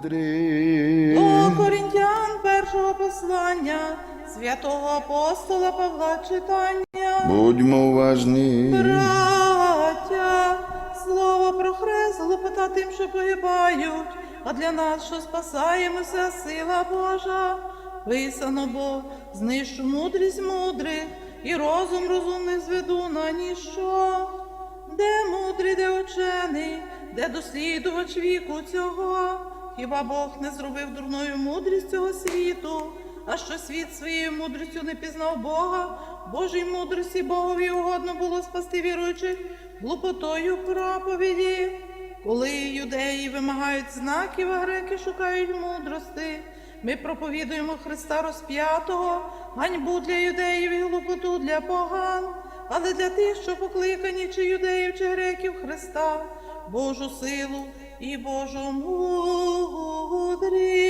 мудрий. До Корінтян першого послання святого апостола Павла читання. Будьмо уважні. Браття, слово про хрест лопота тим, що погибають, а для нас, що спасаємося, сила Божа. Писано бо, знищу мудрість мудрих, і розум розумних зведу на ніщо. Де мудрий, де учений, де дослідувач віку цього? Хіба Бог не зробив дурною мудрість цього світу? А що світ своєю мудрістю не пізнав Бога, Божій мудрості Богові угодно було спасти віруючих глупотою проповіді. Коли юдеї вимагають знаків, а греки шукають мудрости. Ми проповідуємо Христа розп'ятого, ганьбу для юдеїв і глупоту для поган, але для тих, що покликані чи юдеїв, чи греків Христа, Божу силу і Божу мудрість. Padre.